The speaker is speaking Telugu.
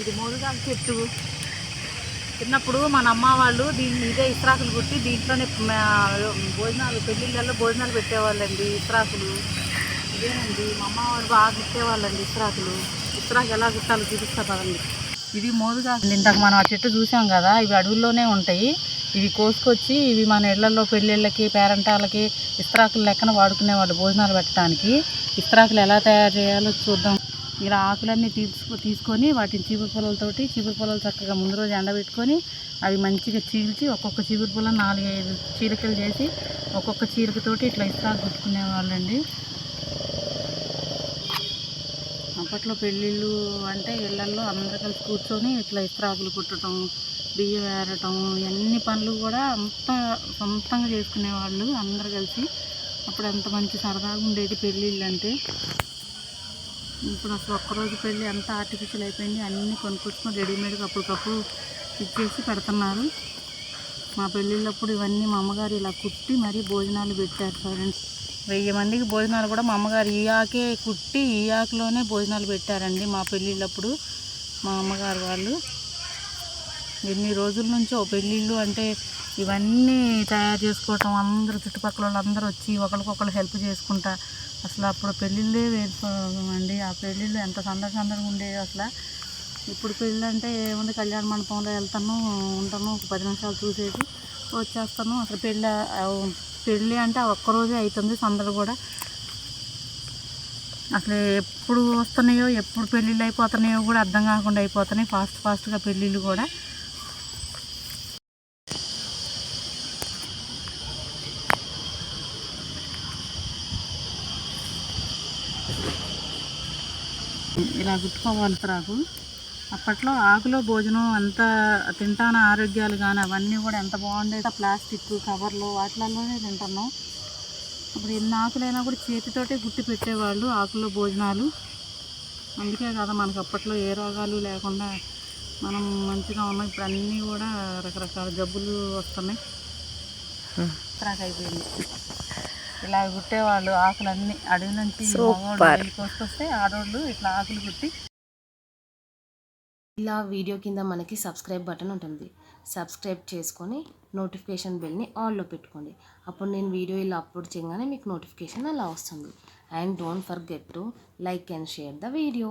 ఇది మోదుగాకు చెట్టు. చిన్నప్పుడు మన అమ్మ వాళ్ళు దీన్ని ఇదే ఇస్త్రాకులు కుట్టి దీంట్లోనే మా- భోజనాలు పెళ్ళిళ్ళల్లో భోజనాలు పెట్టేవాళ్ళండి ఇస్త్రాకులు. ఇదేనండి మా అమ్మ వాళ్ళు బాగా కుట్టేవాళ్ళండి ఇస్త్రాకులు. ఇస్త్రాకు ఎలా కుట్టాలో చూపిస్తా పదండి. ఇది మోదుగాకు ఇంతకు మనం ఆ చెట్టు చూసాం కదా ఇవి అడవుల్లోనే ఉంటాయి. ఇవి కోసుకొచ్చి ఇవి మన ఇళ్ళలో పెళ్ళిళ్ళకి పేరంటాలకి ఇస్త్రాకులు లెక్కన వాడుకునేవాళ్ళు భోజనాలు పెట్టడానికి. ఇస్త్రాకులు ఎలా తయారు చేయాలో చూద్దాం. ఇలా ఆకులన్నీ తీసుకు తీసుకొని వాటిని చీపురు పొలాలతోటి చీపురు పొలాలు చక్కగా ముందు రోజు ఎండబెట్టుకొని అవి మంచిగా చీల్చి ఒక్కొక్క చీపురు పొలం నాలుగైదు చీలికలు చేసి ఒక్కొక్క చీలికతోటి ఇట్లా ఇస్త్రాకు కుట్టుకునే వాళ్ళండి అప్పట్లో పెళ్ళిళ్ళు అంటే ఇళ్ళల్లో అందరు కలిసి కూర్చొని ఇట్లా ఇస్త్రాకులు కుట్టడం బియ్యం ఏరటం ఇవన్నీ పనులు కూడా అంత సొంతంగా చేసుకునేవాళ్ళు అందరు కలిసి. అప్పుడు అంత మంచి సరదాగా ఉండేది పెళ్ళిళ్ళు అంటే. ఇప్పుడు అసలు ఒక్కరోజు పెళ్ళి అంత ఆర్టిఫిషియల్ అయిపోయింది అన్నీ కొనుక్కొచ్చుకొని రెడీమేడ్గా అప్పటికప్పుడు ఇచ్చేసి పెడుతున్నారు. మా పెళ్ళిళ్ళప్పుడు ఇవన్నీ మా అమ్మగారు ఇలా కుట్టి మరీ భోజనాలు పెట్టారు ఫ్రెండ్స్ వెయ్యి మందికి భోజనాలు కూడా మా అమ్మగారు ఈ ఆకే కుట్టి ఈ ఆకులోనే భోజనాలు పెట్టారండి మా పెళ్ళిళ్ళప్పుడు మా అమ్మగారు వాళ్ళు. ఎన్ని రోజుల నుంచో పెళ్ళిళ్ళు అంటే ఇవన్నీ తయారు చేసుకోవటం అందరూ చుట్టుపక్కల వాళ్ళందరూ వచ్చి ఒకరికొకరు హెల్ప్ చేసుకుంటా. అసలు అప్పుడు పెళ్ళిళ్ళే అండి. ఆ పెళ్ళిళ్ళు ఎంత సందడి సందడిగా ఉండేవి అసలు. ఇప్పుడు పెళ్ళి అంటే ఏముంది? కళ్యాణ మండపంలో వెళ్తాను ఉంటాను ఒక పది నిమిషాలు చూసేసి వచ్చేస్తాను. అసలు పెళ్ళి పెళ్ళి అంటే ఒక్కరోజే అవుతుంది సందడి కూడా. అసలు ఎప్పుడు వస్తున్నాయో ఎప్పుడు పెళ్ళిళ్ళు అయిపోతున్నాయో కూడా అర్థం కాకుండా అయిపోతున్నాయి. ఫాస్ట్ ఫాస్ట్గా పెళ్ళిళ్ళు కూడా. ఇలా గుట్టుకోవాలి త్రాగు. అప్పట్లో ఆకులో భోజనం అంత తింటాన ఆరోగ్యాలు కానీ అవన్నీ కూడా ఎంత బాగుండేది. ప్లాస్టిక్ కవర్లు వాటిలలోనే తింటున్నాం. ఇప్పుడు ఎన్ని ఆకులైనా కూడా చేతితోటే గుట్టి పెట్టేవాళ్ళు ఆకులో భోజనాలు. అందుకే కదా మనకు అప్పట్లో ఏ రోగాలు లేకుండా మనం మంచిగా ఉన్నాం. ఇప్పుడు అన్నీ కూడా రకరకాల జబ్బులు వస్తున్నాయి. ట్రాక్ అయిపోయింది ఇలా కుట్టేవాళ్ళు ఆకులన్నీ అడవి నుంచి కోసుకొస్తే ఆడవాళ్ళు ఇట్లా ఆకులు కుట్టి ఇలా వీడియో కింద మనకి సబ్స్క్రైబ్ బటన్ ఉంటుంది. సబ్స్క్రైబ్ చేసుకొని నోటిఫికేషన్ బెల్ని ఆన్లో పెట్టుకోండి. అప్పుడు నేను వీడియో ఇలా అప్లోడ్ చేయగానే మీకు నోటిఫికేషన్ అలా వస్తుంది. And don't forget to like and share the video.